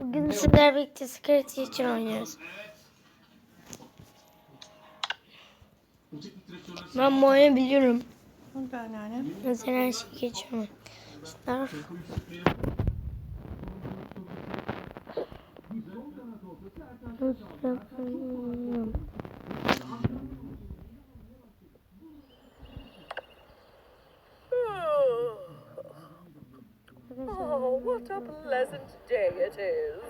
Bugün sizlerle birlikte Secret için oynuyoruz. Ben bu oyunu biliyorum. Ben yani. Mesela her şeyi geçiyorum. Şunlar. Oh, what a pleasant day it is.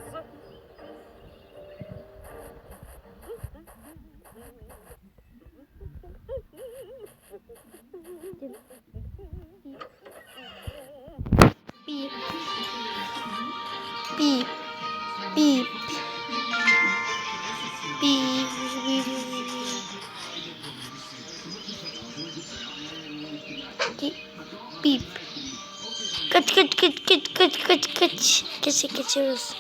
Beep. Beep. Beep. Kaç kaç kaç kaç kaç kaç kaç. Kaça kaçıyoruz.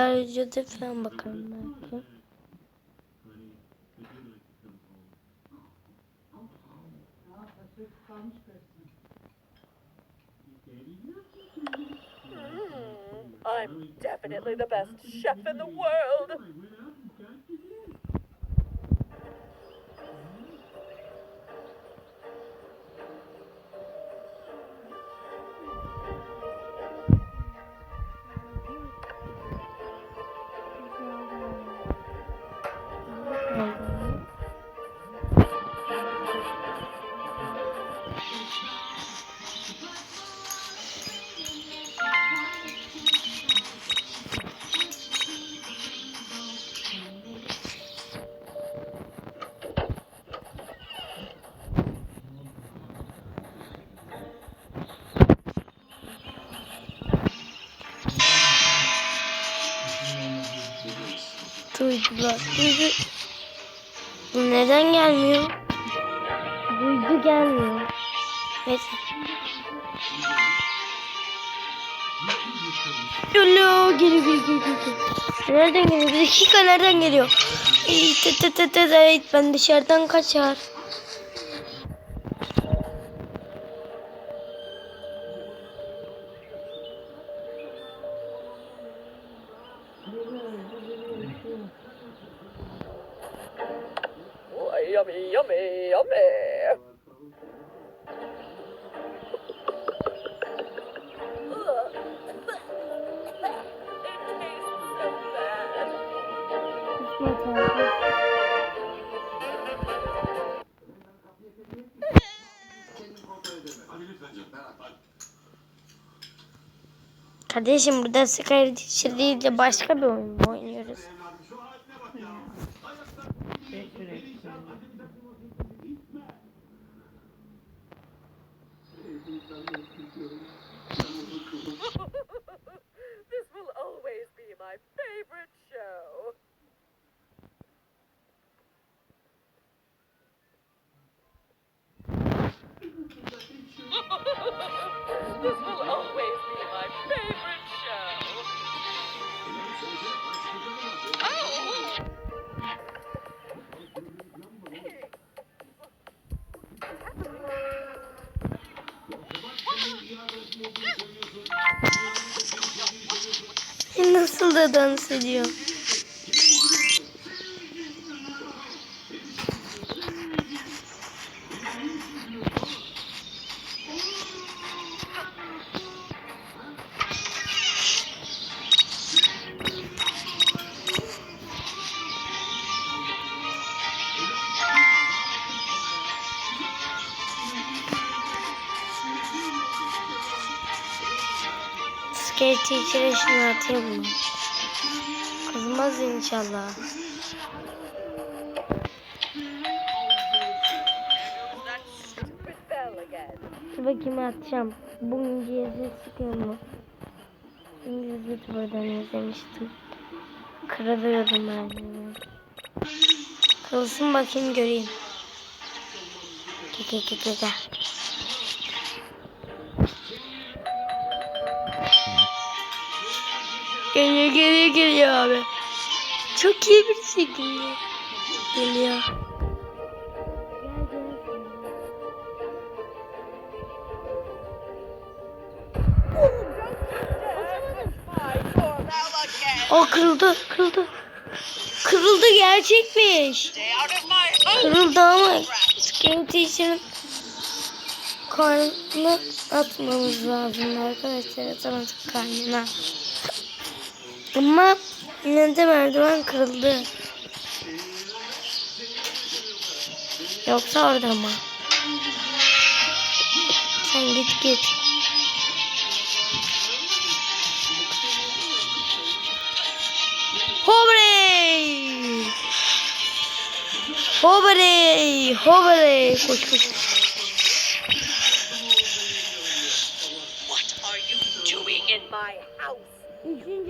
Diğer videoda falan bakarım belki. Mm, I'm definitely the best chef in the world! Duydular. Duydu. Neden gelmiyor? Duydu gelmiyor. Neyse. Alo geliyor geliyor geliyor. Nereden geliyor? Bir dakika nereden geliyor? Tı tı tı tı tı. Ben dışarıdan kaçar. Yummy, yummy, yummy! Kardeşim burada Sky Teacher değil de başka bir oyun mu oynuyoruz? this Nasıl da dans ediyor? Skate teacher'e şunu atayım mı? Kızmaz inşallah. Dur bakayım atacağım. Bugün cihazı sıkıyor mu? İngiliz YouTuber'dan izlemiştim. Kırılıyordum ben. Kırılsın bakayım göreyim. Gel gel gel. Geliyor geliyor geliyor abi. Çok iyi bir şekilde geliyor. O kırıldı, kırıldı. Kırıldı gerçekmiş. Kırıldı ama Skinny karnına atmamız lazım arkadaşlar. Atamadık karnına. Ama de merdiven kırıldı. Yoksa orada mı? Sen git git. Hobrey! Hobrey! Hobrey! Koş koş. What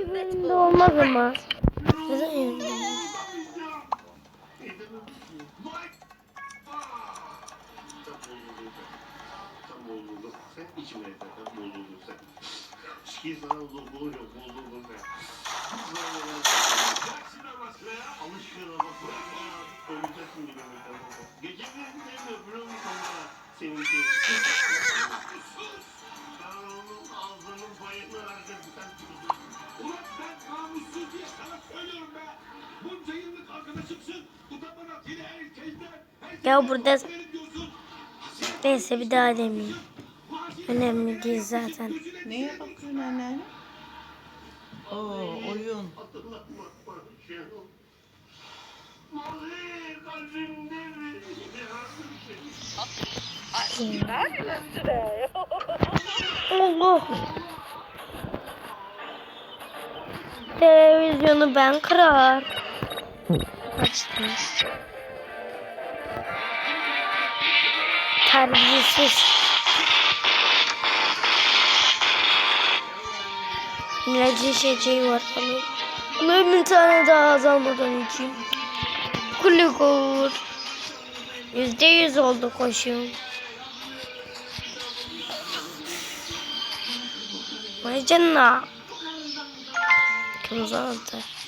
Üçüncü bölümde olmaz ama. Neden ederken bozuldun sen. Şiki sana dokunur Ya burada neyse bir daha demeyeyim. Önemli değil zaten. Neye bakıyorsun anne? Oo, oyun. Allah. Televizyonu ben kırar. Açtınız. Terbiyesiz. İlacı içeceği var falan. Bunu bir tane daha azalmadan içeyim. Kulikur. Yüzde yüz oldu koşum. Vay canına. Kırmızı anahtar.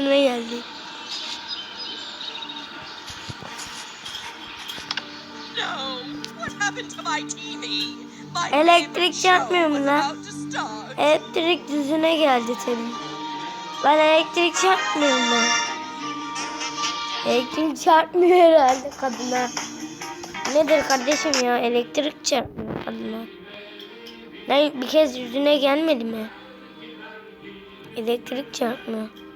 Sana geldi. No, what happened to my TV? My Elektrik favorite show çarpmıyor mu was lan? Elektrik düzüne geldi tabii. Ben elektrik çarpmıyor mu? Elektrik çarpmıyor herhalde kadına. Nedir kardeşim ya elektrik çarpmıyor kadına. Ben bir kez yüzüne gelmedi mi? Elektrik çarpmıyor.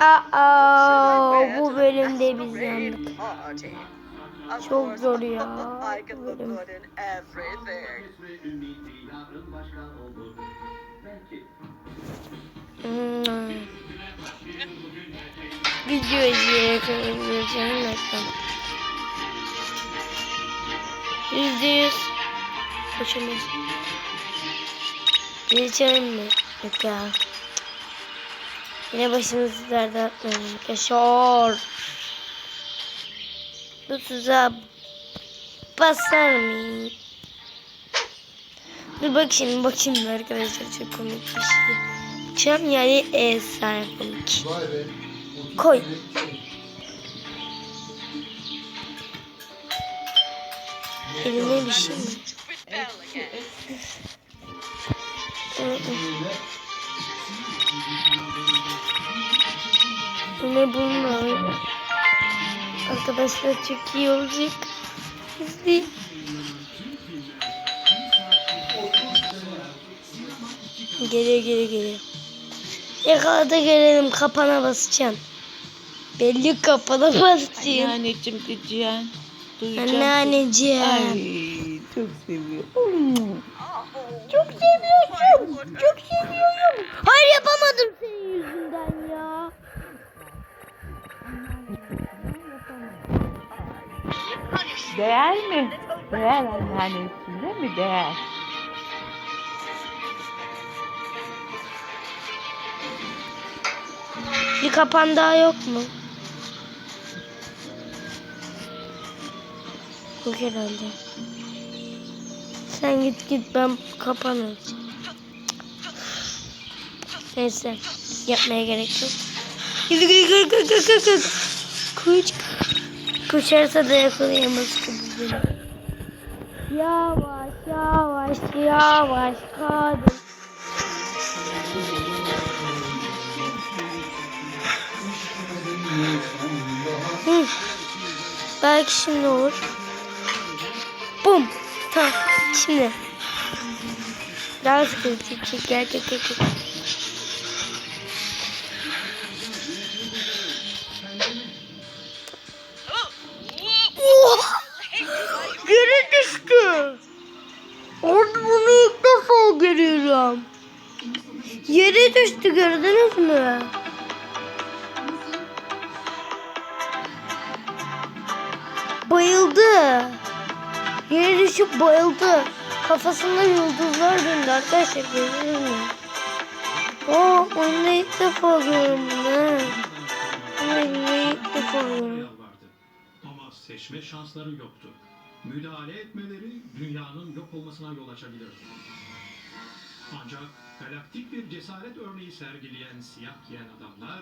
Aa, bu bölümde biz yandık. Çok zor ya, bölüm. Hmm. Video izleyeceğim reklam. Yüzde yüz. Koşamaz. Geçelim mi? Ya. Yine başımızı derde atmayalım. Yaşar. Bu tuzağa basar mıyım? Dur bak şimdi bakayım arkadaşlar çok komik bir şey. Bakacağım yani efsane komik. Koy. Elime bir şey mi? Ne bunlar? Arkadaşlar çok iyi olacak. İzleyin. Geliyor geliyor geliyor. Yakaladı gelelim kapana basacaksın. Belli kapana basacaksın. Anneanneciğim diyeceğim. Duyacağım. Anneanneciğim. Ay çok seviyorum. Değer mi? Değer anneannesinde mi? Değer. Bir kapan daha yok mu? Yok herhalde. Sen git git ben kapanırım. Neyse yapmaya gerek yok. Gidi gidi gidi gidi gidi gidi. Kuş. Kuşarsa da yakalayamaz ki bu beni. Yavaş yavaş yavaş kadın. Hı. Belki şimdi olur. Bum. Tamam. Şimdi. Daha sıkıntı. Çek, Yere düştü gördünüz mü? Bayıldı. Yere düşüp bayıldı. Kafasında yıldızlar döndü arkadaşlar görüyor musun? Aa onu ilk defa gördüm ben. Onu ilk defa vardı. Ama seçme şansları yoktu. Müdahale etmeleri dünyanın yok olmasına yol açabilirdi. Ancak galaktik bir cesaret örneği sergileyen siyah giyen adamlar,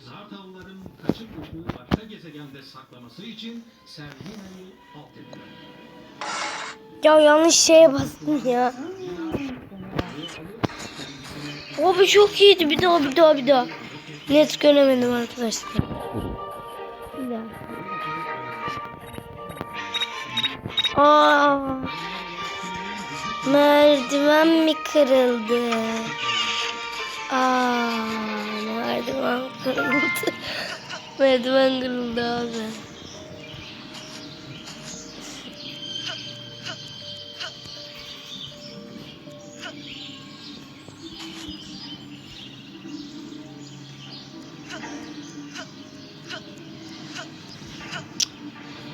Zartavların kaçıp uçtuğu başka gezegende saklaması için Serlina'yı alt ettiler. Ya yanlış şeye bastım ya. Abi çok iyiydi. Bir daha bir daha bir daha. Net göremedim arkadaşlar. Bir merdiven mi kırıldı? Aa, merdiven kırıldı. merdiven kırıldı abi.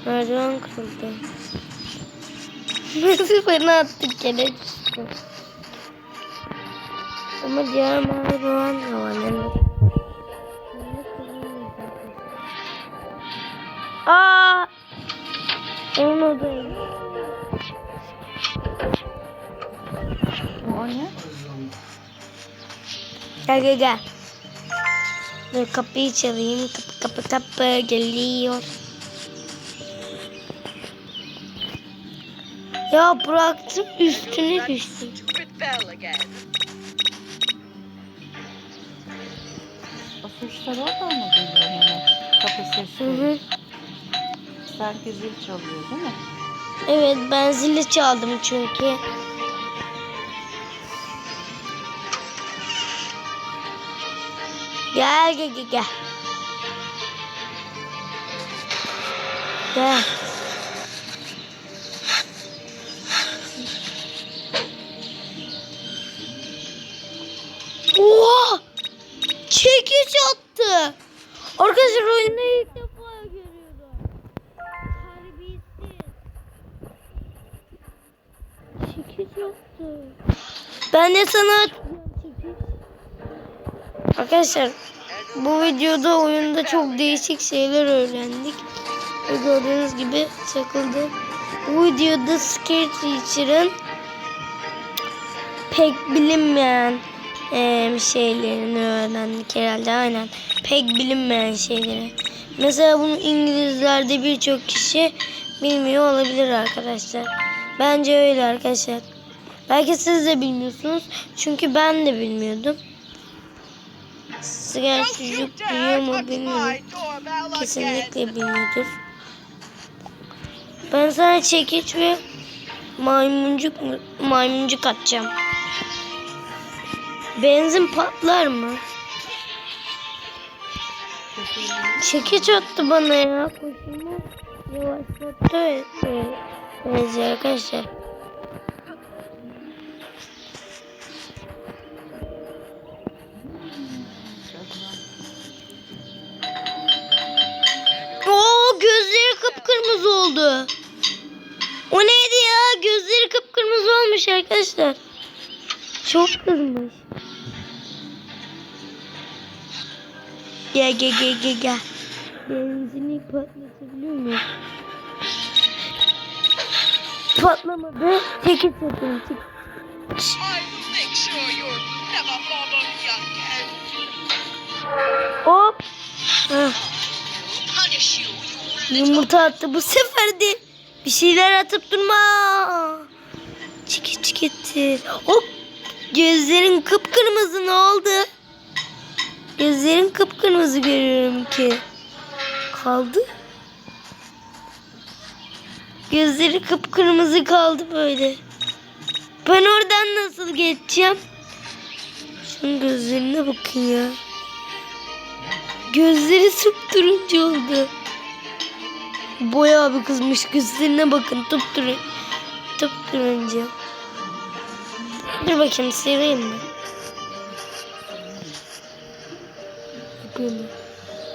Merdiven kırıldı. Nasıl bana attık düştü. Ama diğer merdiven de var. Evet. Aa! Onun odayı. O ne? Gel gel gel. Dur kapıyı çalayım. Kapı kapı kapı geliyor. Ya bıraktım üstüne düştüm. Suçlar oradan mı geliyor hemen? Kapı Hı sesleri. hı. Sanki zil çalıyor değil mi? Evet ben zili çaldım çünkü. Gel gel gel gel. Gel. 2 3 attı. Arkadaşlar oyunda ilk defa görüyorum. Terbiyesiz. 8 attı. Ben de sana Arkadaşlar bu videoda oyunda çok değişik şeyler öğrendik. Ve gördüğünüz gibi çakıldı. Bu videoda Scare Teacher'ın pek bilinmeyen eee, şeylerini öğrendik herhalde aynen. Pek bilinmeyen şeyleri. Mesela bunu İngilizlerde birçok kişi bilmiyor olabilir arkadaşlar. Bence öyle arkadaşlar. Belki siz de bilmiyorsunuz. Çünkü ben de bilmiyordum. Sigara çocuk biliyor mu bilmiyorum. Kesinlikle bilmiyordur. Ben sana çekiç ve maymuncuk mu- maymuncuk atacağım. Benzin patlar mı? Çekiç attı bana ya. Koşumu yavaşlattı. Evet, evet arkadaşlar. Oo gözleri kıpkırmızı oldu. O neydi ya? Gözleri kıpkırmızı olmuş arkadaşlar. Çok kızmış. Gel gel gel gel gel. Benzini patlatabiliyor muyum? Patlamadı. Teki takın. Tek. I will make sure you're never more young Hop. Heh. Yumurta attı. Bu sefer de bir şeyler atıp durma. Çiki çikiti. Hop. Gözlerin kıpkırmızı ne oldu? Gözlerin kıpkırmızı görüyorum ki. Kaldı. Gözleri kıpkırmızı kaldı böyle. Ben oradan nasıl geçeceğim? Şunun gözlerine bakın ya. Gözleri turuncu oldu. Bayağı bir kızmış gözlerine bakın tupturu. Tupturuncu. Dur bakayım seveyim mi? Yapayım mı?